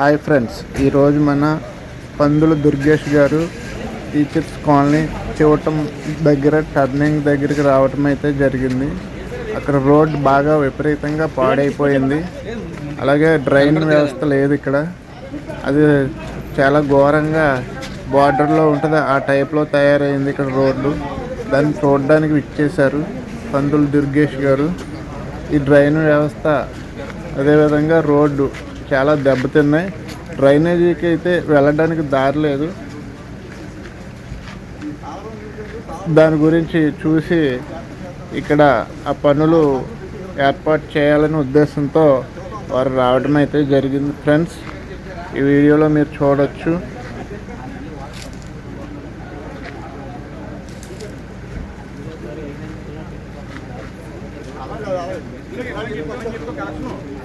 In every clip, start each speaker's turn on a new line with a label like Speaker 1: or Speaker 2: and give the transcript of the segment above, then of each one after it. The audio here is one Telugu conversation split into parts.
Speaker 1: హాయ్ ఫ్రెండ్స్ ఈరోజు మన పందుల దుర్గేష్ గారు టీచర్స్ కాలనీ చివటం దగ్గర టర్నింగ్ దగ్గరికి రావటం అయితే జరిగింది. అక్కడ రోడ్ బాగా విపరీతంగా పాడైపోయింది. అలాగే డ్రైన్ వ్యవస్థ లేదు ఇక్కడ. అది చాలా ఘోరంగా బార్డర్లో ఉంటుంది. ఆ టైప్లో తయారైంది ఇక్కడ రోడ్డు. దాన్ని చూడడానికి విచ్చేశారు పందుల దుర్గేష్ గారు. ఈ డ్రైన్ వ్యవస్థ అదేవిధంగా రోడ్డు చాలా దెబ్బతిన్నాయి. డ్రైనేజీకి అయితే వెళ్ళడానికి దారి లేదు. దాని గురించి చూసి ఇక్కడ ఆ పనులు ఏర్పాటు చేయాలనే ఉద్దేశంతో వారు రావడం అయితే జరిగింది. ఫ్రెండ్స్ ఈ వీడియోలో మీరు చూడొచ్చు.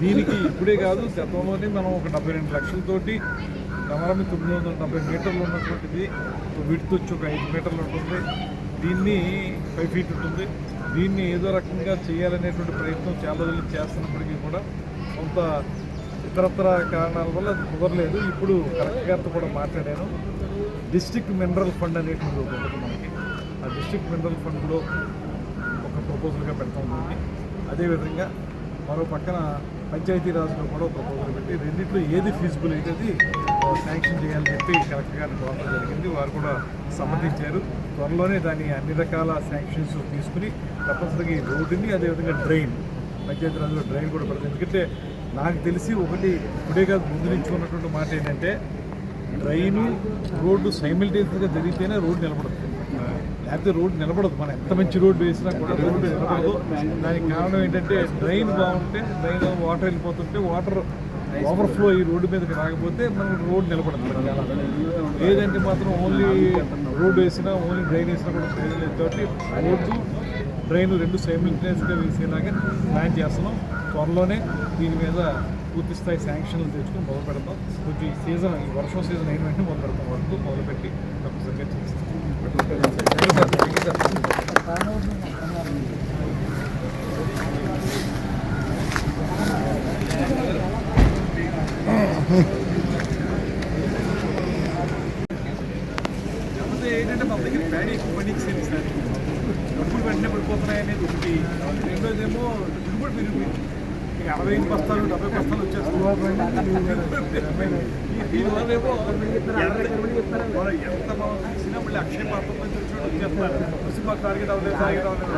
Speaker 2: దీనికి ఇప్పుడే కాదు గతంలోనే మనం ఒక డెబ్బై రెండు లక్షలతోటి నవరమి తొమ్మిది వందల డెబ్బై మీటర్లు ఉన్నటువంటిది విడుతు వచ్చి ఒక ఐదు మీటర్లు ఉంటుంది. దీన్ని ఫైవ్ ఫీట్ ఉంటుంది. దీన్ని ఏదో రకంగా చేయాలనేటువంటి ప్రయత్నం చాలా రోజులు చేస్తున్నప్పటికీ కూడా కొంత ఇతరత్ర కారణాల వల్ల అది కుదరలేదు. ఇప్పుడు కలెక్టర్ గారితో కూడా మాట్లాడాను. డిస్టిక్ మినరల్ ఫండ్ అనేటువంటి ఒకటి ఉంటుంది మనకి. ఆ డిస్టిక్ మినరల్ ఫండ్లో ఒక ప్రపోజల్గా పెడతాం దీన్ని. అదేవిధంగా మరో పక్కన పంచాయతీరాజ్లో కూడా ఒక ప్రపోజల్ పెట్టి రెండింటిలో ఏది ఫీజిబుల్ అయితే శాంక్షన్ చేయాలని చెప్పి కలెక్టర్ గారిని కోరడం జరిగింది. వారు కూడా సమ్మతించారు. త్వరలోనే దాని అన్ని రకాల శాంక్షన్స్ తీసుకుని తప్పనిసరిగా ఈ రోడ్డుని అదేవిధంగా డ్రైన్ పంచాయతీరాజ్లో డ్రైన్ కూడా పడుతుంది ఎందుకంటే నాకు తెలిసి ఒకటి ఇప్పుడే కాదు ముందు నుంచి ఉన్నటువంటి మాట ఏంటంటే డ్రైను రోడ్డు సైమిల్టేనియస్గా జరిగితేనే రోడ్డు నిలబడుతుంది లేకపోతే రోడ్డు నిలబడదు. మనం ఎంత మంచి రోడ్డు వేసినా కూడా రోడ్డు నిలబడదు. దానికి కారణం ఏంటంటే డ్రైన్ బాగుంటే డ్రైన్ వాటర్ వెళ్ళిపోతుంటే వాటర్ ఓవర్ఫ్లో ఈ రోడ్డు మీదకి రాకపోతే మనకు రోడ్డు నిలబడదు. లేదంటే మాత్రం ఓన్లీ రోడ్డు వేసినా ఓన్లీ డ్రైన్ వేసినా కూడా ప్రయోజనం లేదు కాబట్టి రోడ్డు డ్రైన్ రెండు సైమిల్టేనియస్గా వేసేలాగా ప్లాన్ చేస్తున్నాం. త్వరలోనే దీని మీద పూర్తి స్థాయి శాంక్షన్లు తెచ్చుకొని మొదలు పెడతాం. కొంచెం ఈ సీజన్ ఈ వర్షం సీజన్ అయిన వెంటనే మొదలు పెడతాం. వరకు మొదలుపెట్టి తప్పనిసరిగా చేస్తాం. ఏంటంటే మన దగ్గర ప్యాడీ ఎక్కువ పండించేది సార్ డబ్బులు వెంటనే పడిపోతున్నాయి అనేది ఒకటి రెండోదేమో దిగుబడి పెరిగిపోయింది అరవై బస్తాలు డెబ్బై బస్తాలు దీనివల్ల ఏమో ఎంత మనం ఎంత మళ్ళీ అక్షయ పాత్ర నుంచి వచ్చేస్తున్నారు టార్గెట్ అవ్వలేదు టార్గెట్ అవ్వలేదు